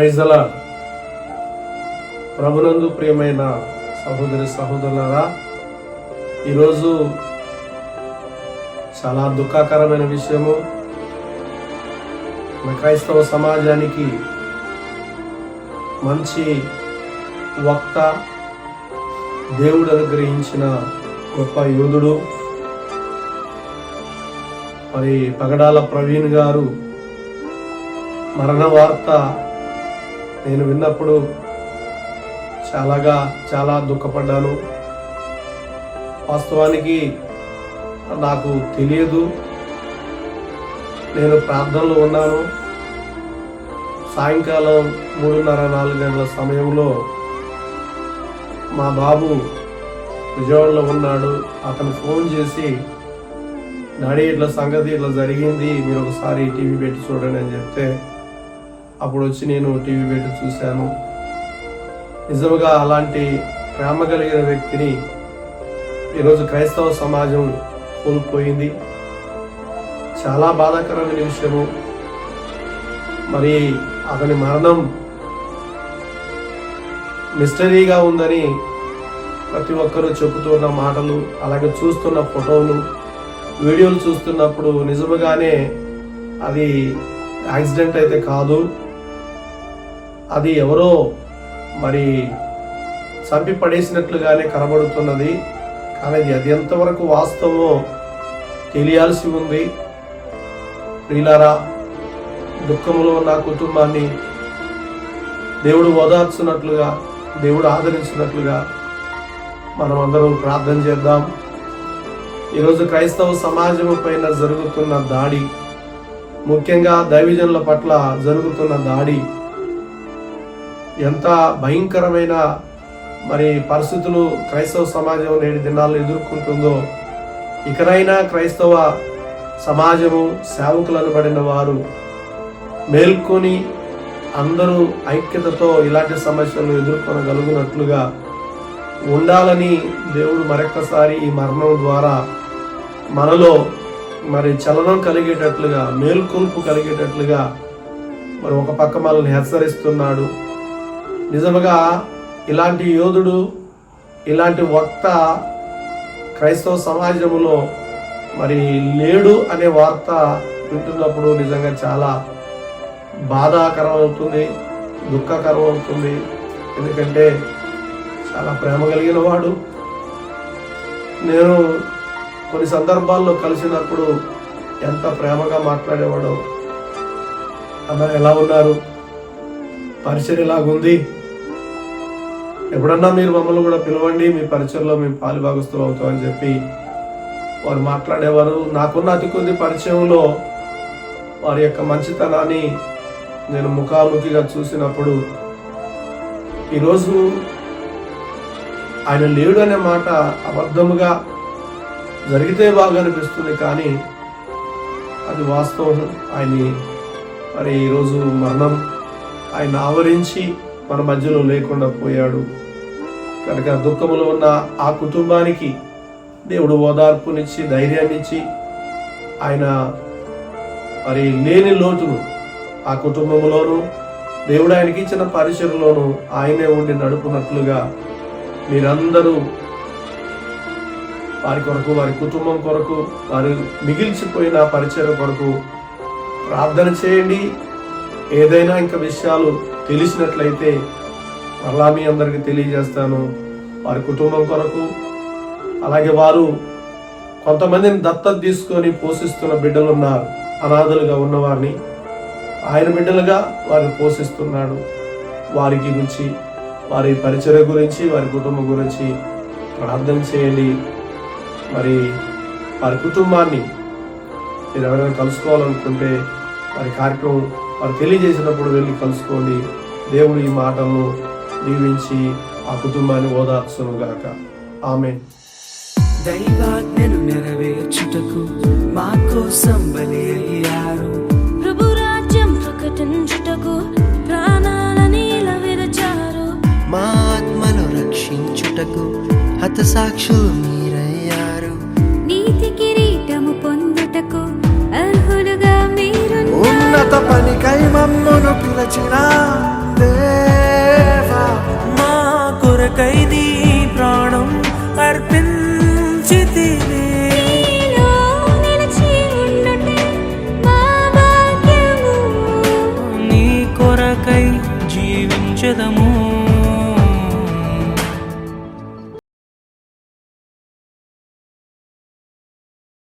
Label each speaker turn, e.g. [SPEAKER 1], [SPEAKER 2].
[SPEAKER 1] ప్రైజల ప్రభునందు ప్రియమైన సహోదరి సహోదరులరా ఈరోజు చాలా దుఃఖకరమైన విషయము. మన క్రైస్తవ సమాజానికి మంచి వక్త దేవుడు అనుగ్రహించిన గొప్ప యోధుడు. మరి పగడాల ప్రవీణ్ గారు మరణ వార్త నేను విన్నప్పుడు చాలాగా చాలా దుఃఖపడ్డాను. వాస్తవానికి నాకు తెలియదు. నేను ప్రార్థనలో ఉన్నాను. సాయంకాలం మూడున్నర నాలుగు గంటల సమయంలో మా బాబు విజయవాడలో ఉన్నాడు. అతను ఫోన్ చేసి డాడీ ఇట్లా సంగతి ఇట్లా జరిగింది. మీరు ఒకసారి టీవీ పెట్టి చూడండి అని చెప్తే అప్పుడు వచ్చి నేను టీవీ పెట్టి చూశాను. నిజంగా అలాంటి ప్రేమ కలిగిన వ్యక్తిని ఈరోజు క్రైస్తవ సమాజం కోల్పోయింది. చాలా బాధాకరమైన విషయము. మరి అతని మరణం మిస్టరీగా ఉందని ప్రతి ఒక్కరూ చెబుతున్న మాటలు అలాగే చూస్తున్న ఫోటోలు వీడియోలు చూస్తున్నప్పుడు నిజముగానే అది యాక్సిడెంట్ అయితే కాదు. అది ఎవరో మరి చంపి పడేసినట్లుగానే కనబడుతున్నది. కానీ అది అది ఎంతవరకు వాస్తవమో తెలియాల్సి ఉంది. ప్రియులారా దుఃఖములో ఉన్న కుటుంబాన్ని దేవుడు ఓదార్చున్నట్లుగా దేవుడు ఆదరించినట్లుగా మనం అందరం ప్రార్థన చేద్దాం. ఈరోజు క్రైస్తవ సమాజం పైన జరుగుతున్న దాడి ముఖ్యంగా దైవజనుల పట్ల జరుగుతున్న దాడి ఎంత భయంకరమైన మరి పరిస్థితులు క్రైస్తవ సమాజం నేటి దినాల్లో ఎదుర్కొంటుందో ఇకనైనా క్రైస్తవ సమాజము సేవకులను పడిన వారు మేల్కొని అందరూ ఐక్యతతో ఇలాంటి సమస్యలను ఎదుర్కొనగలుగునట్లుగా ఉండాలని దేవుడు మరొక్కసారి ఈ మరణం ద్వారా మనలో మరి చలనం కలిగేటట్లుగా మేల్కొల్పు కలిగేటట్లుగా మరి ఒక పక్క మనల్ని హెచ్చరిస్తున్నాడు. నిజముగా ఇలాంటి యోధుడు ఇలాంటి వక్త క్రైస్తవ సమాజంలో మరి లేడు అనే వార్త వింటున్నప్పుడు నిజంగా చాలా బాధాకరం అవుతుంది దుఃఖకరం అవుతుంది ఎందుకంటే చాలా ప్రేమ కలిగిన వాడు. నేను కొన్ని సందర్భాల్లో కలిసినప్పుడు ఎంత ప్రేమగా మాట్లాడేవాడో. అన్న ఎలా ఉన్నారు? పరిచయం ఎలాగుంది? ఎప్పుడన్నా మీరు మమ్మల్ని కూడా పిలవండి మీ పరిచయంలో మేము పాలు భాగస్తులు అవుతామని చెప్పి వారు మాట్లాడేవారు. నాకున్న అతి కొద్ది పరిచయంలో వారి యొక్క మంచితనాన్ని నేను ముఖాముఖిగా చూసినప్పుడు ఈరోజు ఆయన లేడు అనే మాట అబద్ధముగా జరిగితే బాగా అనిపిస్తుంది కానీ అది వాస్తవం. ఆయన మరి ఈరోజు మరణం. ఆయన ఆవరించి మన మధ్యలో లేకుండా పోయాడు. కనుక దుఃఖములో ఉన్న ఆ కుటుంబానికి దేవుడు ఓదార్పునిచ్చి ధైర్యాన్నిచ్చి ఆయన మరి లేని లోటును ఆ కుటుంబంలోను దేవుడు ఆయనకి ఇచ్చిన పరిచయంలోనూ ఆయనే ఉండి నడుపునట్లుగా మీరందరూ వారి కొరకు వారి కుటుంబం కొరకు వారి మిగిల్చిపోయిన పరిచయం కొరకు ప్రార్థన చేయండి. ఏదైనా ఇంకా విషయాలు తెలిసినట్లయితే మరలా మీ అందరికీ తెలియజేస్తాను. వారి కుటుంబం కొరకు అలాగే వారు కొంతమందిని దత్తత తీసుకొని పోషిస్తున్న బిడ్డలు ఉన్నారు అనాథలుగా ఉన్నవారిని ఆయన బిడ్డలుగా వారిని పోషిస్తున్నాడు. వారి గురించి వారి పరిచయ గురించి వారి కుటుంబం గురించి ప్రార్థన చేయండి. మరి వారి కుటుంబాన్ని మీరు ఎవరైనా కలుసుకోవాలనుకుంటే వారి కార్యక్రమం వారు తెలియజేసినప్పుడు వెళ్ళి కలుసుకోండి. దేవుడు ఈ మాటలను దీవించి ఆ కుటుంబాన్ని ఓదార్చును గాక. ఆమె
[SPEAKER 2] దైవాజ్ఞను నెరవేర్చుటకు మా కోసం బలి అయ్యారు.
[SPEAKER 3] ప్రభు రాజ్యం ప్రకటించుటకు ప్రాణాలని విరచారు.
[SPEAKER 2] మా ఆత్మను రక్షించుటకు హతసాక్షులు మీ పనికై మమ్మును పిలచిన దేవా
[SPEAKER 4] మా కొరకై నీ ప్రాణం అర్పించితి నీ కొరకై జీవించదము.